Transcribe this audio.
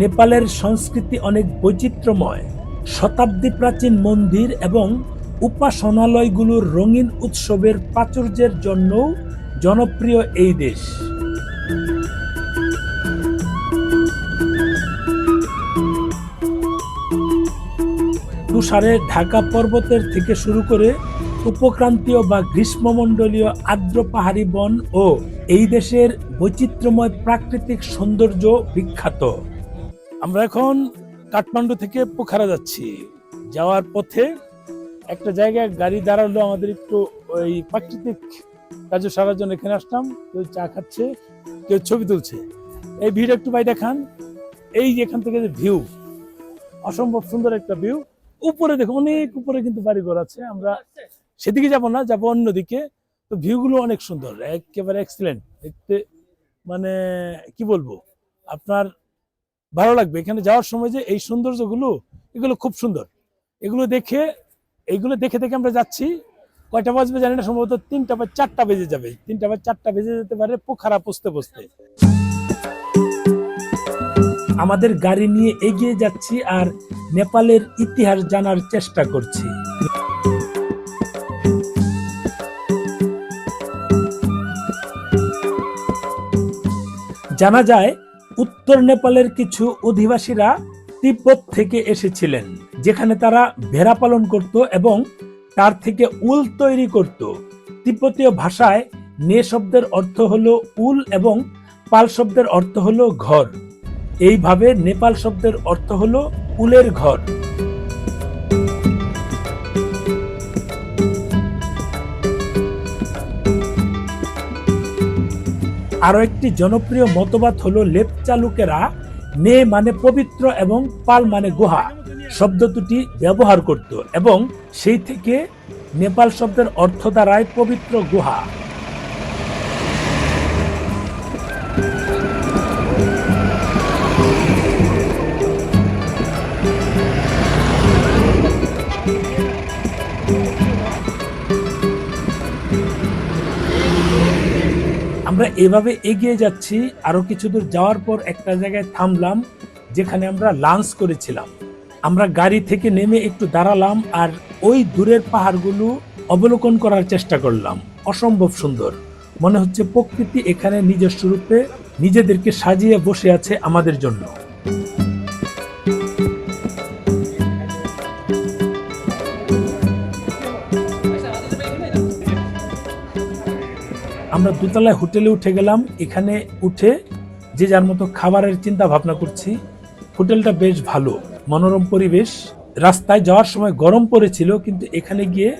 নেপালের সংস্কৃতি অনেক বৈচিত্র্যময়। শতাব্দী প্রাচীন মন্দির এবং উপাসনালয়গুলোর রঙিন উৎসবের প্রাচুর্যের জন্যও জনপ্রিয় এই দেশ। তুষারে ঢাকা পর্বতের থেকে শুরু করে উপক্রান্তীয় বা গ্রীষ্মমণ্ডলীয় আর্দ্র পাহাড়ি বন ও এই দেশের বৈচিত্র্যময় প্রাকৃতিক সৌন্দর্য বিখ্যাত। আমরা এখন কাঠমান্ডু থেকে পোখারা যাচ্ছি। যাওয়ার পথে একটা জায়গায় গাড়ি দাঁড়াল আমাদের একটু ওই প্রাকৃতিক কাজে সারার জন্য। এখানে আসলাম, কেউ চা খাচ্ছে, কেউ ছবি তুলছে। এই ভিড় একটু ভাই দেখান এই যে এখান থেকে যে ভিউ, অসম্ভব সুন্দর একটা ভিউ। উপরে দেখো অনেক উপরে কিন্তু বাড়িঘর আছে। আমরা সেদিকে যাব না, যাব অন্যদিকে। তো ভিউগুলো অনেক সুন্দর, একেবারে এক্সিলেন্ট দেখতে মানে কি বলব? আপনার ভালো লাগবে। এখানে যাওয়ার সময় যে এই সৌন্দর্যগুলো, এগুলো খুব সুন্দর। এগুলো দেখে এইগুলো দেখে দেখে আমরা যাচ্ছি। কয়টা বাজবে জানি না, সম্ভবত তিনটা বা চারটা বেজে যাবে। তিনটা বা চারটা বেজে যেতে পারে পোখারা পুষতে পুষতে আমাদের গাড়ি নিয়ে এগিয়ে যাচ্ছি আর নেপালের ইতিহাস জানার চেষ্টা করছি। জানা যায় উত্তর নেপালের কিছু অধিবাসীরা তিব্বত থেকে এসেছিলেন, যেখানে তারা ভেড়া পালন করত এবং তার থেকে উল তৈরি করত। তিব্বতীয় ভাষায় নে শব্দের অর্থ হল উল এবং পাল শব্দের অর্থ হল ঘর। এইভাবে নেপাল শব্দের অর্থ হল উলের ঘর। আরও একটি জনপ্রিয় মতবাদ হলো লেপচা লোকেরা নে মানে পবিত্র এবং পাল মানে গুহা শব্দ দুটি ব্যবহার করত এবং সেই থেকে নেপাল শব্দের অর্থ দ্বারায় পবিত্র গুহা। আমরা এভাবে এগিয়ে যাচ্ছি আরও কিছু দূর যাওয়ার পর একটা জায়গায় থামলাম, যেখানে আমরা লাঞ্চ করেছিলাম। আমরা গাড়ি থেকে নেমে একটু দাঁড়ালাম আর ওই দূরের পাহাড়গুলো অবলোকন করার চেষ্টা করলাম। অসম্ভব সুন্দর। মনে হচ্ছে প্রকৃতি এখানে নিজস্ব রূপে নিজেদেরকে সাজিয়ে বসে আছে আমাদের জন্য। আমরা দোতলায় হোটেলে উঠে গেলাম। এখানে উঠে যে যার মতো খাবারের চিন্তা ভাবনা করছি। হোটেলটা বেশ ভালো, মনোরম পরিবেশ। রাস্তায় যাওয়ার সময় গরম পড়েছিল, কিন্তু এখানে গিয়ে